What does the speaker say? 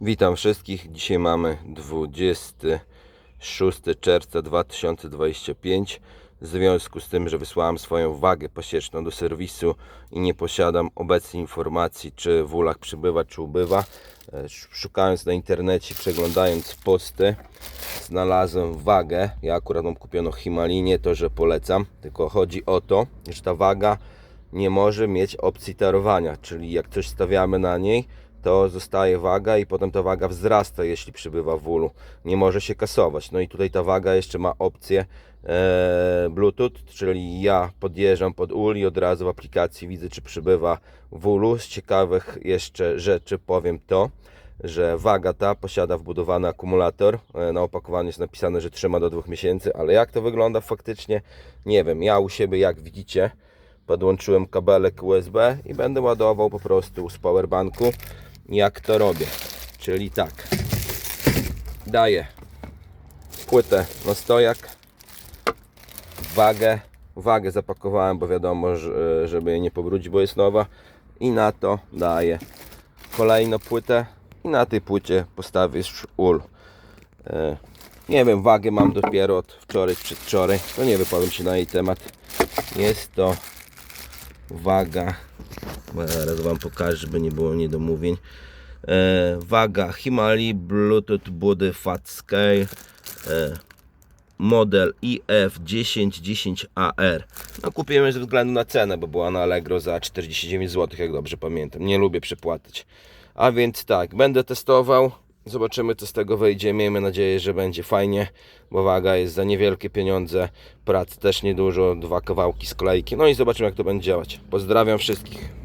Witam wszystkich. Dzisiaj mamy 26 czerwca 2025. W związku z tym, że wysłałem swoją wagę pasieczną do serwisu i nie posiadam obecnie informacji, czy w ulach przybywa, czy ubywa, e, sz- szukając na internecie, przeglądając posty, znalazłem wagę. Ja akurat mam kupioną Himalinię, to że polecam. Tylko chodzi o to, że ta waga nie może mieć opcji tarowania, czyli jak coś stawiamy na niej, to zostaje waga i potem ta waga wzrasta, jeśli przybywa w ulu. Nie może się kasować. No i tutaj ta waga jeszcze ma opcję e, Bluetooth, czyli ja podjeżdżam pod ul i od razu w aplikacji widzę, czy przybywa w ulu. Z ciekawych jeszcze rzeczy powiem to, że waga ta posiada wbudowany akumulator. E, Na opakowaniu jest napisane, że trzyma do 2 miesięcy, ale jak to wygląda faktycznie, nie wiem. Ja u siebie, jak widzicie, podłączyłem kabelek USB i będę ładował po prostu z powerbanku jak to robię. Czyli tak. Daję płytę na stojak. Wagę. Wagę zapakowałem bo wiadomo że- żeby jej nie pobrudzić bo jest nowa. I na to daję kolejną płytę. I na tej płycie postawię już ul E, nie wiem wagę mam dopiero od wczoraj przedwczoraj. To nie wypowiem się na jej temat. Jest to waga zaraz Wam pokażę, żeby nie było niedomówień e, waga Himali Bluetooth Body Fat Scale e, model IF1010AR no kupiłem ze względu na cenę, bo była na Allegro za 49 zł, jak dobrze pamiętam nie lubię przepłatać a więc tak, będę testował Zobaczymy co z tego wyjdzie. Miejmy nadzieję, że będzie fajnie, bo waga jest za niewielkie pieniądze. Prac też niedużo, dwa kawałki sklejki. No i zobaczymy jak to będzie działać. Pozdrawiam wszystkich.